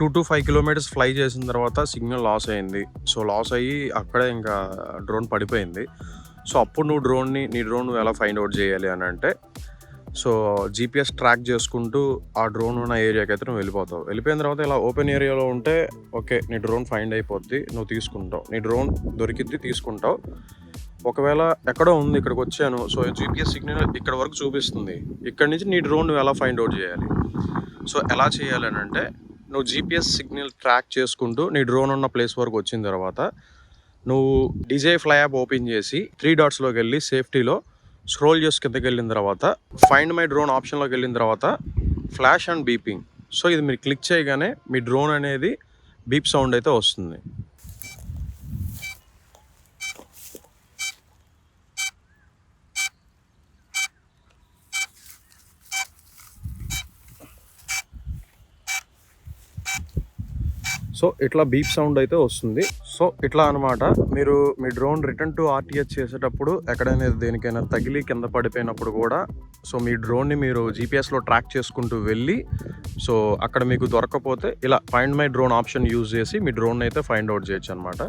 Two to five kilometres fly చేసిన తర్వాత signal loss అయింది. సో లాస్ అయ్యి అక్కడే ఇంకా డ్రోన్ పడిపోయింది. సో అప్పుడు నువ్వు డ్రోన్ని నీ డ్రోన్ నువ్వు ఎలా ఫైండ్ అవుట్ చేయాలి అని అంటే సో జీపీఎస్ ట్రాక్ చేసుకుంటూ ఆ డ్రోన్ ఉన్న ఏరియాకి అయితే నువ్వు వెళ్ళిపోతావు. వెళ్ళిపోయిన తర్వాత ఇలా ఓపెన్ ఏరియాలో ఉంటే ఓకే నీ డ్రోన్ ఫైండ్ అయిపోద్ది నువ్వు తీసుకుంటావు. నీ డ్రోన్ దొరికిద్ది తీసుకుంటావు. ఒకవేళ ఎక్కడో ఉంది ఇక్కడికి వచ్చాను సో జీపీఎస్ సిగ్నల్ ఇక్కడ వరకు చూపిస్తుంది. ఇక్కడ నుంచి నీ డ్రోన్ నువ్వు ఎలా ఫైండ్ అవుట్ చేయాలి? సో ఎలా చేయాలి అని అంటే నువ్వు జీపీఎస్ సిగ్నల్ ట్రాక్ చేసుకుంటూ నీ డ్రోన్ ఉన్న ప్లేస్ వరకు వచ్చిన తర్వాత నువ్వు డిజే ఫ్లై యాప్ ఓపెన్ చేసి త్రీ డాట్స్లోకి వెళ్ళి సేఫ్టీలో స్క్రోల్ చేసి కిందకి వెళ్ళిన తర్వాత ఫైండ్ మై డ్రోన్ ఆప్షన్లోకి వెళ్ళిన తర్వాత ఫ్లాష్ అండ్ బీపింగ్ సో ఇది మీరు క్లిక్ చేయగానే మీ డ్రోన్ అనేది బీప్ సౌండ్ అయితే వస్తుంది. సో ఇట్లా బీప్ సౌండ్ అయితే వస్తుంది. సో ఇట్లా అనమాట మీరు మీ డ్రోన్ రిటర్న్ టు ఆర్టీఎస్ చేసేటప్పుడు ఎక్కడైనా దేనికైనా తగిలి కింద పడిపోయినప్పుడు కూడా సో మీ డ్రోన్ని మీరు జీపీఎస్లో ట్రాక్ చేసుకుంటూ వెళ్ళి సో అక్కడ మీకు దొరకపోతే ఇలా find my drone option use చేసి మీ డ్రోన్ అయితే ఫైండ్ అవుట్ చేయొచ్చు అనమాట